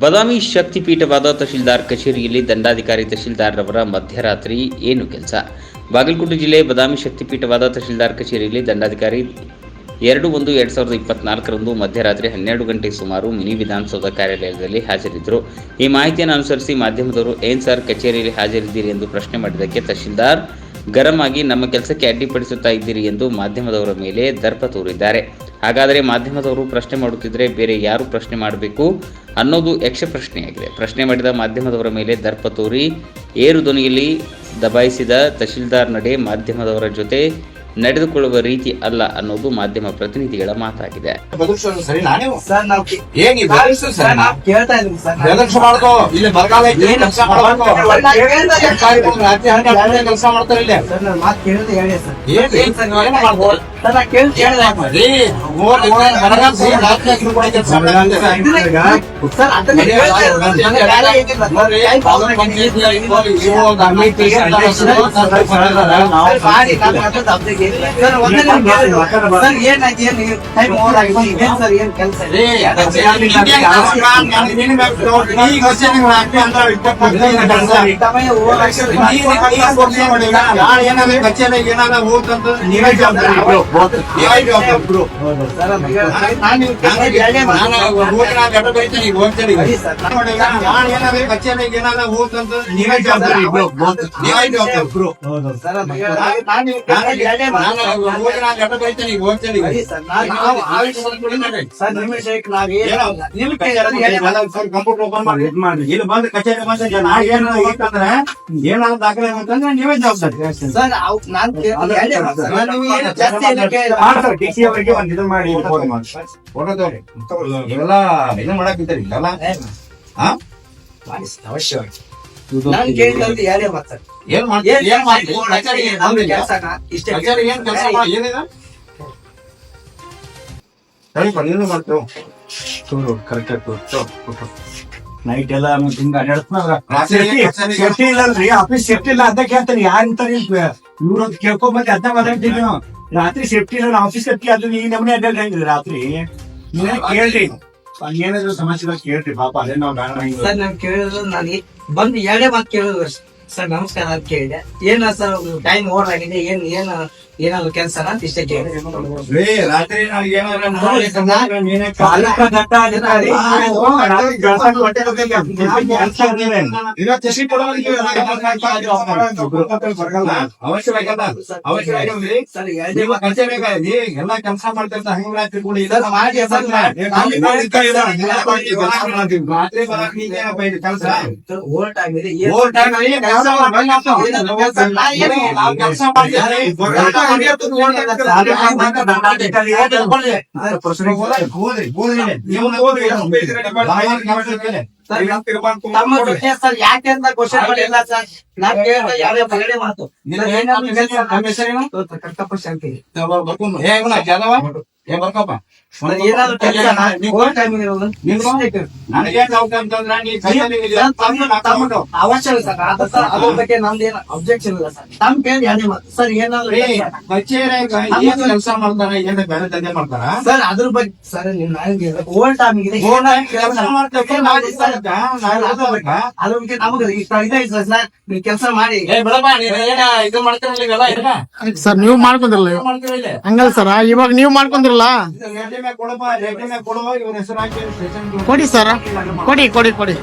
ಬದಾಮಿ ಶಕ್ತಿಪೀಠವಾದ ತಹಶೀಲ್ದಾರ್ ಕಚೇರಿಯಲ್ಲಿ ದಂಡಾಧಿಕಾರಿ ತಹಶೀಲ್ದಾರ್ರವರ ಮಧ್ಯರಾತ್ರಿ ಏನು ಕೆಲಸ? ಬಾಗಲಕೋಟೆ ಜಿಲ್ಲೆ ಬದಾಮಿ ಶಕ್ತಿಪೀಠವಾದ ತಹಶೀಲ್ದಾರ್ ಕಚೇರಿಯಲ್ಲಿ ದಂಡಾಧಿಕಾರಿ ಎರಡು ಒಂದು ಎರಡು ಸಾವಿರದ ಇಪ್ಪತ್ನಾಲ್ಕರಂದು ಮಧ್ಯರಾತ್ರಿ ಹನ್ನೆರಡು ಗಂಟೆ ಸುಮಾರು ಮಿನಿ ವಿಧಾನಸೌಧ ಕಾರ್ಯಾಲಯದಲ್ಲಿ ಹಾಜರಿದ್ದರು. ಈ ಮಾಹಿತಿಯನ್ನು ಅನುಸರಿಸಿ ಮಾಧ್ಯಮದವರು ಏನ್ ಸರ್ ಕಚೇರಿಯಲ್ಲಿ ಹಾಜರಿದ್ದೀರಿ ಎಂದು ಪ್ರಶ್ನೆ ಮಾಡಿದ್ದಕ್ಕೆ ತಹಶೀಲ್ದಾರ್ ಗರಂ ಆಗಿ ನಮ್ಮ ಕೆಲಸಕ್ಕೆ ಅಡ್ಡಿಪಡಿಸುತ್ತಾ ಇದ್ದೀರಿ ಎಂದು ಮಾಧ್ಯಮದವರ ಮೇಲೆ ದರ್ಪ ತೋರಿದ್ದಾರೆ. ಹಾಗಾದರೆ ಮಾಧ್ಯಮದವರು ಪ್ರಶ್ನೆ ಮಾಡುತ್ತಿದ್ದರೆ ಬೇರೆ ಯಾರು ಪ್ರಶ್ನೆ ಮಾಡಬೇಕು? ಅನ್ನೋದು ಯಕ್ಷ ಪ್ರಶ್ನೆಯಾಗಿದೆ. ಪ್ರಶ್ನೆ ಮಾಡಿದ ಮಾಧ್ಯಮದವರ ಮೇಲೆ ದರ್ಪ ತೋರಿ, ಏರು ಧ್ವನಿಯಲ್ಲಿ ದಬಾಯಿಸಿದ ತಹಶೀಲ್ದಾರ್ ನಡೆ ಮಾಧ್ಯಮದವರ ಜೊತೆ ನಡೆದುಕೊಳ್ಳುವ ರೀತಿ ಅಲ್ಲ ಅನ್ನೋದು ಮಾಧ್ಯಮ ಪ್ರತಿನಿಧಿಗಳ ಮಾತಾಗಿದೆ. ಬದುಕ್ಸೋದು ಸರಿ ನಾನೇ ಸರ್. ನಾವು ಬೇರೆ ಏನಾದ್ರು ಹೋಗ್ತಂತ ನೀವೇ ಜವಾಬ್ದಾರಿ. ನೀವೇ ಜವಾಬ್ದಾರಿ ಇಬ್ರು. ಸರ್ ಏನಾದ್ರು ಇಲ್ಲಿ. ಬಂದು ಕಚೇರಿ ಬಂದ ಜನ ಹೋಗ್ತಂದ್ರೆ ದಾಖಲೆ ಅಂತಂದ್ರೆ ನೀವೇ ಜವಾಬ್ದಾರಿ. ಡಿ ಸಿ ಅವರಿಗೆ ಒಂದು ಇದು ಮಾಡಿ ಫೋಟೋ ಇವೆಲ್ಲ ಇದು ಹಾ ಅವಶ್ಯವಾಗಿ. ನಾನು ಯಾರೇ. ಏನ್ ಮಾಡ್ತೀರಿ ಏನ್ ಮಾಡ್ತೀರಿ. ಕೆಲ್ಸನ ಇಷ್ಟೇ ಏನ್ ಕೆಲಸ ಏನಿದೆ? ನೀನು ಮಾಡ್ತೇವೆ ನೈಟ್ ಎಲ್ಲ ಹಿಂಗ ಸೇಫ್ಟಿ- ಇಲ್ಲ ಅಲ್ರಿ ಇಲ್ಲಲ್ರಿ ಆಫೀಸ್ ಸೇಫ್ಟಿ ಇಲ್ಲ ಅಂತ ಕೇಳ್ತಾನೆ. ಯಾರ ಇವ್ರು ಕೇಳ್ಕೊಂಡ್ ಮತ್ತೆ ಅದ್ನ ಮಾತಾಡ್ತೀವಿ ನಾವು ರಾತ್ರಿ ಸೇಫ್ಟಿ ಇಲ್ಲ ಆಫೀಸ್ ಸೇಫ್ಟಿ ಅದು ಈ ನಮನೆ ಅಡ್ಡಾಡ್ ಹೆಂಗ್ರಿ ರಾತ್ರಿ. ನೀವೇ ಕೇಳ್ರಿ. ಏನಾದ್ರು ಸಮಸ್ಯೆ ಕೇಳ್ರಿ ಪಾಪ ಅದೇ ನಾವು. ಸರ್ ನಾನು ಕೇಳಿದ್ರು ನಾನು ಬಂದು ಎರಡೇ ಮಾತು ಕೇಳಿದ್ರು ಸರ್, ನಮಸ್ಕಾರ ಅಂತ ಕೇಳಿದೆ. ಏನ ಸರ್ ಟೈಮ್ ಓವರ್ ಆಗಿದೆ ಏನ್, ಏನ ಏನಾದ್ರು ಕೆಲಸ ಅಂತ ಇಷ್ಟೇ ಕೇಳಿದೆ ರೀ, ರಾತ್ರಿ ನಾವು ಏನಾದ್ರು ಮಾಡಿ ತಂದ್ರೆ ನೀನೇ ಕಾಲಕ್ಕ ದಟ್ಟ ಅಧಿಕಾರಿ. ಓ, ರಾತ್ರಿ ಗಳಸಾಕ ಹೊಟ್ಟೆ ನುಗ್ಗಕ್ಕೆ ಕೆಲ್ಸ ಇದ್ದೀವಿ. ಇವತ್ತು ಎಷ್ಟು ಕೊಡೋರಿಗೆ ಬರಗಲ್ಲ ಅವಶ್ಯವಾಗಲ್ಲ ಅವಶ್ಯವಾಗಿಲ್ರಿ ಸರ್ ಎರಡೇ ನಿಮ್ಮ ಮಾತು ಕಚೇರಿ ಬೇಕಾಗಿ ಎಲ್ಲ ಕೆಲಸ ಮಾಡ್ತಿರ್ತ ಹಂಗ ರಾತ್ರಿ ಕೂಡ ಸರ್, ಮಾಡಿ ಸರ್, ಮಾಡಿ. ರಾತ್ರಿ ಬರಕ್ ನೀನೇನಪ್ಪ ಇದು ಕೆಲಸ ಓವರ್ ಟೈಮ್ ಇದೆ ಓವರ್ ಟೈಮ್ ಅಲ್ಲಿ ಕೆಲಸ ತಮ್ಮ ಜೊತೆ ಸರ್ ಯಾಕೆ ಅಂತ ಕ್ವಶನ್ ಮಾಡಿಲ್ಲ ಸರ್ ನಾನ್ ಕೇಳಿದ ಯಾರೇ ಎರಡೇ ಮಾತು ಶಾಂತಿ ಬರ್ಕೊಂಡು ಏ ಬರ್ಕಪ್ಪ. ಏನಾದ್ರು ಕೆಲಸ ನಮ್ದೇನು ಅಬ್ಜೆಕ್ಷನ್ ಇಲ್ಲ ಸರ್. ತಮ್ಮ ಮಾತು. ಸರ್ ಏನಾದ್ರು ಕೆಲ್ಸ? ಮಾಡ್ತಾರ? ಏನ ಬೇರೆ ದಂಧೆ ಮಾಡ್ತಾರ? ಸರ್ ಅದ್ರ ಬಗ್ಗೆ ಸರ್ ನಿಮ್ ನನಗೆ ಓವರ್ ಟೈಮ್ ಇದೆ? ಅದ್ರ ಬಗ್ಗೆ ನಮಗೆ ಇಷ್ಟ ಇದೆ ಸರ್ ಸರ್. ನೀವು ಕೆಲಸ ಮಾಡಿ? ಸರ್ ನೀವು ಮಾಡ್ಕೊಂಡ್ರಲ್ಲ ಹಂಗಲ್ಲ ಸರ್ ಇವಾಗ ನೀವು ಮಾಡ್ಕೊಂಡ್ರಲ್ಲ ಇದು ರೆಡ್ಡಿ ಮ್ಯಾಗ್ ಕೊಡಪ್ಪ ರೆಡ್ಡಿ ಮ್ಯಾಗ್ ಕೊಡುವ ಇವ್ರ ಹೆಸರು ಹಾಕಿ ಸ್ಟೇಷನ್ ಕೊಡಿ ಸರ್. ಕೊಡಿ ಕೊಡಿ ಕೊಡಿ.